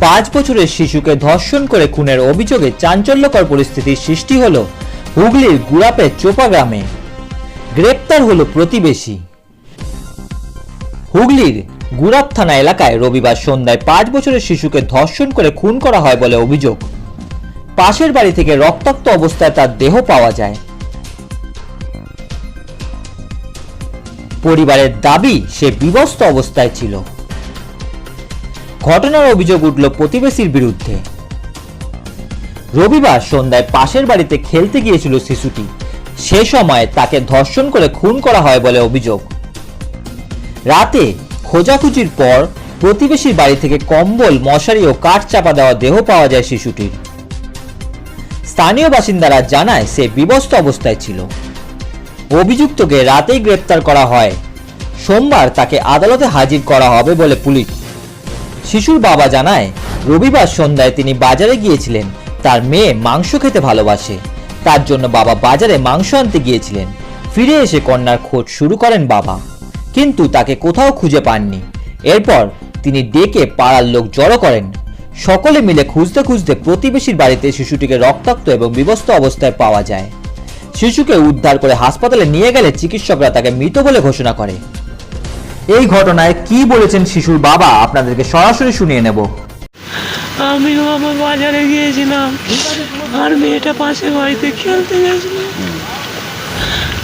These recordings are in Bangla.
পাঁচ বছরের শিশুকে ধর্ষণ করে খুনের অভিযোগে চাঞ্চল্যকর পরিস্থিতির সৃষ্টি হলো হুগলির গুড়াপের চোপা গ্রামে। গ্রেপ্তার হলো প্রতিবেশী। হুগলির গুড়াপ থানা এলাকায় রবিবার সন্ধ্যায় পাঁচ বছরের শিশুকে ধর্ষণ করে খুন করা হয় বলে অভিযোগ। পাশের বাড়ি থেকে রক্তাক্ত অবস্থায় তার দেহ পাওয়া যায়। পরিবারের দাবি, সে বিবস্ত অবস্থায় ছিল। ঘটনার অভিযোগ উঠল প্রতিবেশীর বিরুদ্ধে। রবিবার সন্ধ্যায় পাশের বাড়িতে খেলতে গিয়েছিল শিশুটি। সে সময় তাকে ধর্ষণ করে খুন করা হয় বলে অভিযোগ। রাতে খোঁজাখুঁজির পর প্রতিবেশীর বাড়ি থেকে কম্বল, মশারি ও কাঠ চাপা দেওয়া দেহ পাওয়া যায় শিশুটির। স্থানীয় বাসিন্দারা জানায় সে বিবস্ত অবস্থায় ছিল। অভিযুক্তকে রাতেই গ্রেপ্তার করা হয়। সোমবার তাকে আদালতে হাজির করা হবে বলে পুলিশ শিশুর বাবা জানায়, রবিবার সন্ধ্যায় তিনি বাজারে গিয়েছিলেন। তার মেয়ে মাংস খেতে ভালোবাসে। তার জন্য বাবা বাজারে মাংস আনতে গিয়েছিলেন। ফিরে এসে কন্যার খোঁজ শুরু করেন বাবা। কিন্তু তাকে কোথাও খুঁজে পাননি। এরপর তিনি ডেকে পাড়ার লোক জড়ো করেন। সকলে মিলে খুঁজতে খুঁজতে প্রতিবেশীর বাড়িতে শিশুটিকে রক্তাক্ত এবং বিবস্ত অবস্থায় পাওয়া যায়। শিশুকে উদ্ধার করে হাসপাতালে নিয়ে গেলে চিকিৎসকরা তাকে মৃত বলে ঘোষণা করে। এই ঘটনায় কি বলেছেন শিশুর বাবা? আপনাদেরকে সরাসরি শুনিয়ে নেব। আমিও আমার বাজারে গিয়েছিলাম, আর মেয়েটা পাশে বাড়িতে খেলতে গেছিল।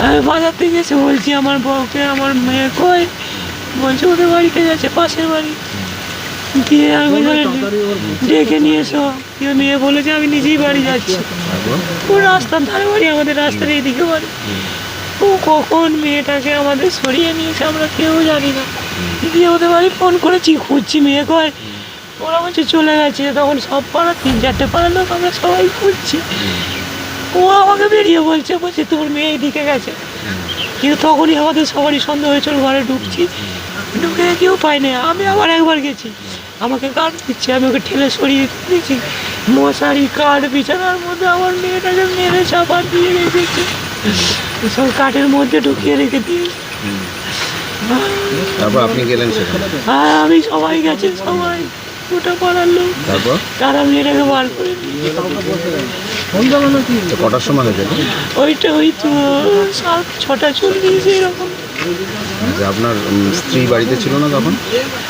আমি বাজার থেকে এসে বলছি, আমার বউকে, আমার মেয়ে কই? বলছে, ওদের বাড়িতে গেছে, পাশের বাড়ি। দিয়ে আমি ডেকে নিয়ে এসো। দিয়ে মেয়ে বলেছে আমি নিজেই বাড়ি যাচ্ছি। ও রাস্তার ধারে বাড়ি, আমাদের রাস্তার এইদিকে বাড়ি। ও কখন মেয়েটাকে আমাদের সরিয়ে নিয়েছে আমরা কেউ জানি না। দিয়ে ওদের বাড়ি ফোন করেছি, খুঁজছি মেয়ে কয় ওরা বলছে, চলে গেছে। তখন সব পাড়া, তিন চারটে পাড়ার লোক আমরা সবাই খুঁজছি। ও আমাকে বেরিয়ে বলছে বলছে, তোর মেয়ে এদিকে গেছে। কিন্তু তখনই আমাদের সবারই সন্দেহ হয়েছিল ঘরে ঢুকছি। ঢুকে কেউ পাই না আমি আবার একবার গেছি। আমাকে কাঠ দিচ্ছে, আমি ওকে ঠেলে সরিয়ে দিয়েছি। মশারি কাঠ বিছানার মধ্যে আমার মেয়েটাকে মেরে চাপা দিয়ে রেখেছে। সব কাঠের মধ্যে ঢুকিয়ে রেখে দিয়েছে তারপর আপনি গেলেন সেখানে? আর আমি সবাই গেছে সবাই। ওটা পাড়ার লোক। তারপর? তারা মেয়েটাকে বার করে দিয়েছে কটার সময় হয়েছে ওইটা ওই তো সাত ছটা চল্লিশ এরকম। আপনার স্ত্রী বাড়িতে ছিল না তখন?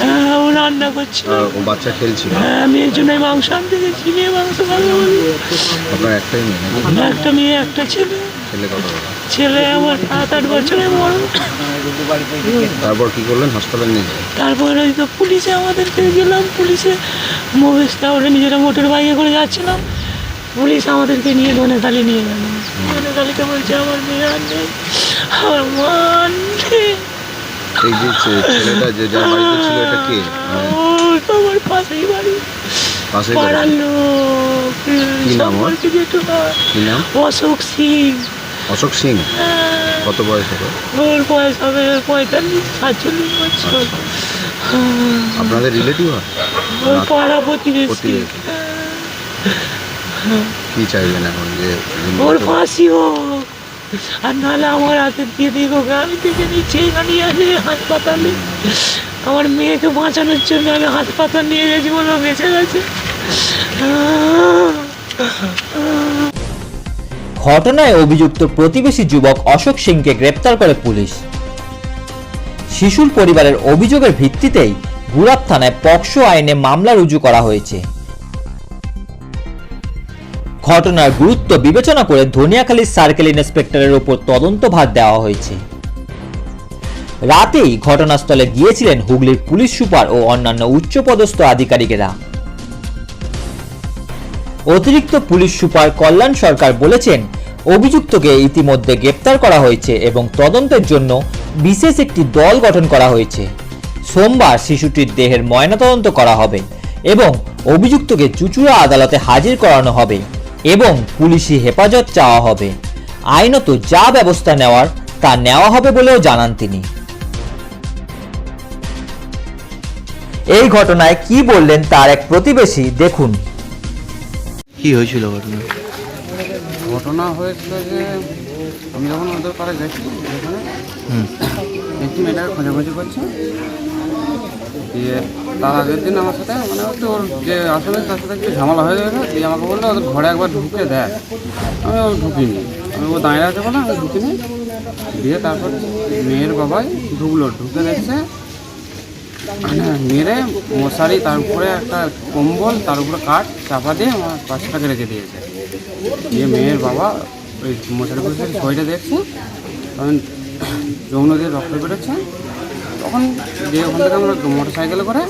হ্যাঁ, ও রান্না করছিল। বাচ্চা খেলছিল? হ্যাঁ মেয়ের জন্য আমি মাংস আনতে গেছি মেয়ে মাংস ভালো আপনার একটাই মেয়ে? একটা মেয়ে একটা ছেলে। ছেলে কত? ছেলে আমার সাত আট বছরের বড় তারপর কি করলেন? হাসপাতাল নিয়ে যাবেন তারপরে ওই তো পুলিশে আমাদেরকে গেলাম। পুলিশে মোবেশটা ওরা নিজেরা মোটর বাইকে করে যাচ্ছিলাম। পুলিশ আমাদেরকে নিয়ে ধনেতালি নিয়ে গেল। ধনেতালিতে বলছে আমার মেয়ে আর নেই। আমার মা নেই। এই যে ছেলেটা যে যার বাড়িতে ছিল এটা কে? মানে আমার পাশেই বাড়ি। পাশেই পাড়ার বাড়ি লোক। কি নাম ওর? সম্পর্কে যেটু হয় কি নাম? অশোক সিং। অশোক সিং? কত বয়স হবে? ওর বয়স হবে পঁয়তাল্লিশ সাতচল্লিশ বছর। হ্যাঁ, আপনাদের রিলেটিভ হয়? ওর পাড়া প্রতিবেশী। কি চাইবেন এখন যে ওর ফাঁসি হোক। আর নাহলে আমার হাতে দিয়ে দিক ওকে আমি দেখে নিচ্ছি এখানে আছে হাসপাতালে। আমার মেয়েকে বাঁচানোর জন্য আমি হাসপাতাল নিয়ে গেছি বলে বেঁচে গেছে। ঘটনায় অভিযুক্ত প্রতিবেশী যুবক অশোক সিংকে গ্রেপ্তার করে পুলিশ। শিশুর পরিবারের অভিযোগের ভিত্তিতেই গুরাপ থানায় পক্সো আইনে মামলা রুজু করা হয়েছে। ঘটনার গুরুত্ব বিবেচনা করে ধনিয়াখালী সার্কেল ইন্সপেক্টরের ওপর তদন্তভার দেওয়া হয়েছে। রাতেই ঘটনাস্থলে গিয়েছিলেন হুগলির পুলিশ সুপার ও অন্যান্য উচ্চপদস্থ আধিকারিকেরা। অতিরিক্ত পুলিশ সুপার কল্যাণ সরকার বলেছেন, অভিযুক্তকে ইতিমধ্যে গ্রেপ্তার করা হয়েছে এবং তদন্তের জন্য বিশেষ একটি দল গঠন করা হয়েছে। সোমবার শিশুটির দেহের ময়নাতদন্ত করা হবে এবং অভিযুক্তকে চুচুড়া আদালতে হাজির করানো হবে এবং পুলিশি হেফাজত চাওয়া হবে। আইনত যা ব্যবস্থা নেওয়ার তা নেওয়া হবে বলেও জানান তিনি। এই ঘটনায় কি বললেন তার এক প্রতিবেশী, দেখুন। কি হয়েছিল ঘটনা? ঘটনা হয়েছিল যে আমি যখন ওদের পাড়ে যাচ্ছি ওখানে একটি মেয়েটাকে খোঁজাখুঁজি করছে। দিয়ে তার আগের দিন আমার সাথে মানে হচ্ছে ওর যে আসলে তার সাথে একটু ঝামেলা হয়ে গেছে দিয়ে আমাকে বলল ওদের ঘরে একবার ঢুকে দেখ। আমি ও ঢুকিনি। আমি ও দাঁড়িয়ে আছে বলে আমি ঢুকিনি। দিয়ে তারপর মেয়ের বাবাই ঢুকলো ঢুকে দেখছে। মেরে মশারি, তার উপরে একটা কম্বল, তার উপরে কাঠ চাপা দিয়ে আমার বাচ্চাটাকে রেখে দিয়েছে। দিয়ে মেয়ের বাবা ওই মশারি বসে ছয়টা দেখছে। তখন যৌন দিয়ে রক্ত বেরোচ্ছে। তখন যে ওখান থেকে আমরা মোটর সাইকেলে করে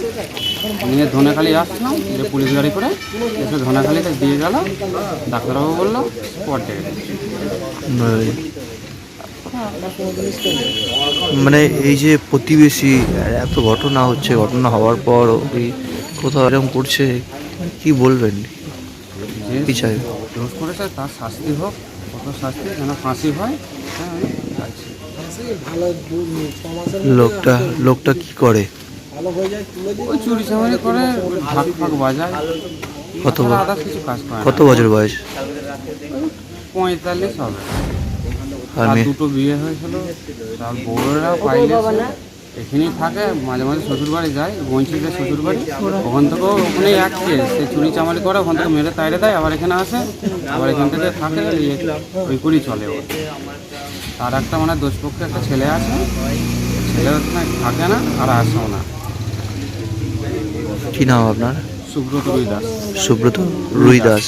নিয়ে ধনেখালি আসছিলাম যে পুলিশ গাড়ি করে এসে ধনেখালিতে দিয়ে গেল ডাক্তারবাবু বলল স্পট ডেট। মানে এই যে প্রতিবেশী এত ঘটনা হচ্ছে ঘটনা হওয়ার পর ওই কোথাও এরকম করছে কি বলবেন? কি চাই? দোষ করেছে তার শাস্তি হোক কত শাস্তি যেন ফাঁসি হয় হ্যাঁ লোকটা লোকটা কি করে? ওই চুরি চামারি করে ঢাক ফাঁক বাজায়। কত। কত বছর বয়স? পঁয়তাল্লিশ হবে। আর আর দুটো বিয়ে হয়েছিল তার বউরা পাইলে এখানেই থাকে মাঝে মাঝে শ্বশুর বাড়ি যায় বঞ্চিতে শ্বশুর বাড়ি ওখান থেকেও ওখানেই এক কেস সে চুরি চামারি করে ওখান থেকে মেরে তাইরে দেয় আবার এখানে আসে আবার এখান থেকে থাকে ওই করেই চলে ও তার একটা মানে দোষপক্ষে একটা ছেলে আছে ছেলে ওখানে থাকে না আর আসেও না। কি নাম আপনার? সুব্রত রুই দাস। সুব্রত রুই দাস।